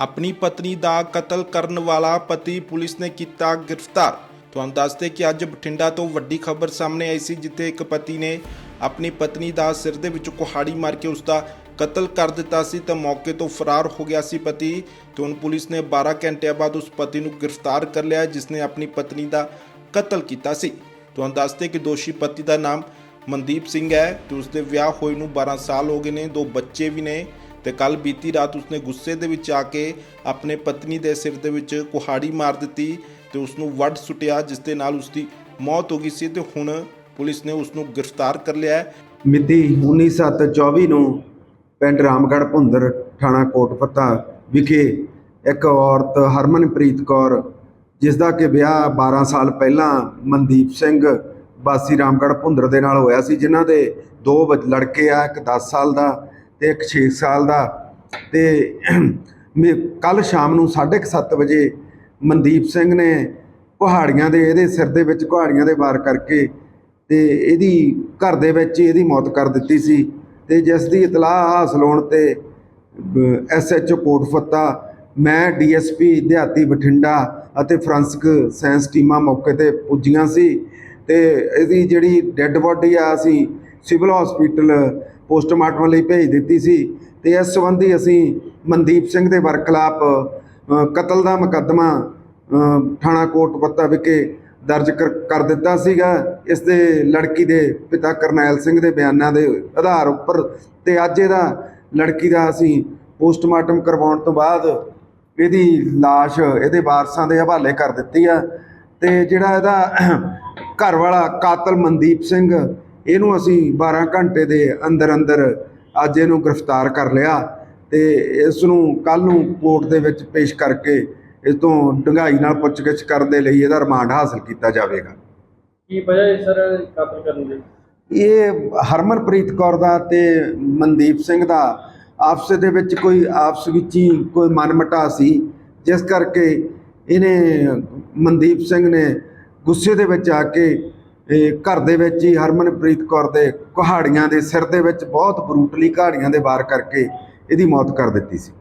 ਆਪਣੀ ਪਤਨੀ ਦਾ ਕਤਲ ਕਰਨ ਵਾਲਾ ਪਤੀ ਪੁਲਿਸ ਨੇ ਕੀਤਾ ਗ੍ਰਿਫਤਾਰ। ਤੁਹਾਨੂੰ ਦੱਸਦੇ ਕਿ ਅੱਜ ਬਠਿੰਡਾ ਤੋਂ ਵੱਡੀ ਖਬਰ ਸਾਹਮਣੇ ਆਈ ਸੀ, ਜਿੱਥੇ ਇੱਕ ਪਤੀ ਨੇ ਆਪਣੀ ਪਤਨੀ ਦਾ ਸਿਰ ਦੇ ਵਿੱਚ ਕੁਹਾੜੀ ਮਾਰ ਕੇ ਉਸ ਦਾ ਕਤਲ ਕਰ ਦਿੱਤਾ ਸੀ ਤਾਂ ਮੌਕੇ ਤੋਂ ਫਰਾਰ ਹੋ ਗਿਆ ਸੀ ਪਤੀ। ਤੇ ਹੁਣ ਪੁਲਿਸ ਨੇ 12 ਘੰਟਿਆਂ ਬਾਅਦ ਉਸ ਪਤੀ ਨੂੰ ਗ੍ਰਿਫਤਾਰ ਕਰ ਲਿਆ, ਜਿਸ ਨੇ ਆਪਣੀ ਪਤਨੀ ਦਾ ਕਤਲ ਕੀਤਾ ਸੀ। ਤੁਹਾਨੂੰ ਦੱਸਦੇ ਕਿ ਦੋਸ਼ੀ ਪਤੀ ਦਾ ਨਾਮ ਮਨਦੀਪ ਸਿੰਘ ਹੈ ਤੇ ਉਸ ਦੇ ਵਿਆਹ ਹੋਏ ਨੂੰ 12 ਸਾਲ ਹੋ ਗਏ ਨੇ, ਦੋ ਬੱਚੇ ਵੀ ਨੇ। ਤੇ ਕੱਲ ਬੀਤੀ ਰਾਤ ਉਸਨੇ ਗੁੱਸੇ ਦੇ ਵਿੱਚ ਆ ਕੇ ਆਪਣੇ ਪਤਨੀ ਦੇ ਸਿਰ ਦੇ ਵਿੱਚ ਕੁਹਾੜੀ ਮਾਰ ਦਿੱਤੀ ਤੇ ਉਸ ਨੂੰ ਵੱਢ ਸੁੱਟਿਆ, ਜਿਸ ਦੇ ਨਾਲ ਉਸ ਦੀ ਮੌਤ ਹੋ ਗਈ ਸੀ ਤੇ ਹੁਣ ਪੁਲਿਸ ਨੇ ਉਸ ਨੂੰ ਗ੍ਰਿਫਤਾਰ ਕਰ ਲਿਆ ਹੈ। ਮਿਤੀ 19/7/24 ਨੂੰ ਪਿੰਡ ਰਾਮਗੜ੍ਹ ਭੁੰਦਰ ਥਾਣਾ ਕੋਟਪੱਤਾ ਵਿਖੇ ਇੱਕ ਔਰਤ ਹਰਮਨਪ੍ਰੀਤ ਕੌਰ, ਜਿਸ ਦਾ ਕਿ ਵਿਆਹ 12 ਸਾਲ ਪਹਿਲਾਂ ਮਨਦੀਪ ਸਿੰਘ ਬਾਸੀ ਰਾਮਗੜ੍ਹ ਭੁੰਦਰ ਦੇ ਨਾਲ ਹੋਇਆ ਸੀ, ਜਿਨ੍ਹਾਂ ਦੇ ਦੋ ਬ- ਲੜਕੇ ਆ, ਇੱਕ 10 ਸਾਲ ਦਾ ਤੇ ਇੱਕ 6 ਸਾਲ ਦਾ ਤੇ ਕੱਲ ਸ਼ਾਮ ਨੂੰ 7:30 ਵਜੇ ਮਨਦੀਪ ਸਿੰਘ ਨੇ ਕੁਹਾੜੀਆਂ ਦੇ, ਇਹਦੇ ਸਿਰ ਦੇ ਵਿੱਚ ਕੁਹਾੜੀਆਂ ਦੇ ਵਾਰ ਕਰਕੇ ਤੇ ਇਹਦੀ ਘਰ ਦੇ ਵਿੱਚ ਹੀ ਇਹਦੀ ਮੌਤ ਕਰ ਦਿੱਤੀ ਸੀ ਤੇ ਜਿਸ ਦੀ ਇਤਲਾਹ ਹਾਸਲ ਹੋਣ ਤੇ ਐਸਐਚਓ ਕੋਟਫੱਤਾ, ਮੈਂ ਡੀਐਸਪੀ ਦਿਹਾਤੀ ਬਠਿੰਡਾ ਅਤੇ ਫਰਾਂਸਿਕ ਸਾਇੰਸ ਟੀਮਾਂ ਮੌਕੇ ਤੇ ਪੁੱਜੀਆਂ ਸੀ ਤੇ ਇਹਦੀ ਜਿਹੜੀ ਡੈੱਡ ਬੋਡੀ ਆ ਅਸੀਂ ਸਿਵਲ ਹਸਪੀਟਲ ਪੋਸਟਮਾਰਟਮ ਲਈ ਭੇਜ ਦਿੱਤੀ ਸੀ ਤੇ ਇਸ ਸੰਬੰਧੀ ਅਸੀਂ ਮਨਦੀਪ ਸਿੰਘ ਦੇ ਵਰਖਲਾਪ ਕਤਲ ਦਾ ਮੁਕੱਦਮਾ ਅ, ਥਾਣਾ ਕੋਟਪੱਤਾ ਵਿਖੇ ਦਰਜ ਕਰ ਕਰ ਦਿੱਤਾ ਸੀਗਾ। ਇਸ ਦੇ ਲੜਕੀ ਦੇ ਪਿਤਾ ਕਰਨੈਲ ਸਿੰਘ ਦੇ ਬਿਆਨਾਂ ਦੇ ਆਧਾਰ ਉੱਪਰ ਤੇ ਅੱਜ ਇਹਦਾ ਲੜਕੀ ਦਾ ਅਸੀਂ ਪੋਸਟਮਾਰਟਮ ਕਰਵਾਉਣ ਤੋਂ ਬਾਅਦ ਇਹਦੀ লাশ ਇਹਦੇ ਵਾਰਸਾਂ ਦੇ ਹਵਾਲੇ ਕਰ ਦਿੱਤੀ ਆ। ਤੇ ਜਿਹੜਾ ਇਹਦਾ ਘਰ ਵਾਲਾ ਕਾਤਲ ਮਨਦੀਪ ਸਿੰਘ ਇਹਨੂੰ ਅਸੀਂ 12 ਘੰਟੇ ਦੇ ਅੰਦਰ ਅੰਦਰ ਅੱਜ ਇਹਨੂੰ ਗ੍ਰਿਫਤਾਰ ਕਰ ਲਿਆ ਤੇ ਇਸ ਨੂੰ ਕੱਲ ਨੂੰ ਕੋਰਟ ਦੇ ਵਿੱਚ ਪੇਸ਼ ਕਰਕੇ ਇਸ ਤੋਂ ਡੂੰਘਾਈ ਨਾਲ ਪੁੱਛਗਿੱਛ ਕਰਨ ਦੇ ਲਈ ਇਹਦਾ ਰਿਮਾਂਡ ਹਾਸਲ ਕੀਤਾ ਜਾਵੇਗਾ। ਕੀ ਵਜ੍ਹਾ ਹੈ ਸਰ ਕਤਲ ਕਰਨ ਦੀ? ਇਹ ਹਰਮਨਪ੍ਰੀਤ ਕੌਰ ਦਾ ਤੇ ਮਨਦੀਪ ਸਿੰਘ ਦਾ ਆਪਸ ਦੇ ਵਿੱਚ ਕੋਈ ਆਪਸ ਵਿੱਚ ਹੀ ਕੋਈ ਮਨਮਟਾ ਸੀ ਜਿਸ ਕਰਕੇ ਇਹਨੇ ਮਨਦੀਪ ਸਿੰਘ ਨੇ ਗੁੱਸੇ ਦੇ ਵਿੱਚ ਆ ਕੇ ਇਹ ਘਰ ਦੇ ਵਿੱਚ ਹੀ ਹਰਮਨਪ੍ਰੀਤ ਕੌਰ ਦੇ ਕੁਹਾੜੀਆਂ ਦੇ ਸਿਰ ਦੇ ਵਿੱਚ ਬਹੁਤ ਬਰੂਟਲੀ ਕੁਹਾੜੀਆਂ ਦੇ ਵਾਰ ਕਰਕੇ ਇਹਦੀ ਮੌਤ ਕਰ ਦਿੱਤੀ ਸੀ।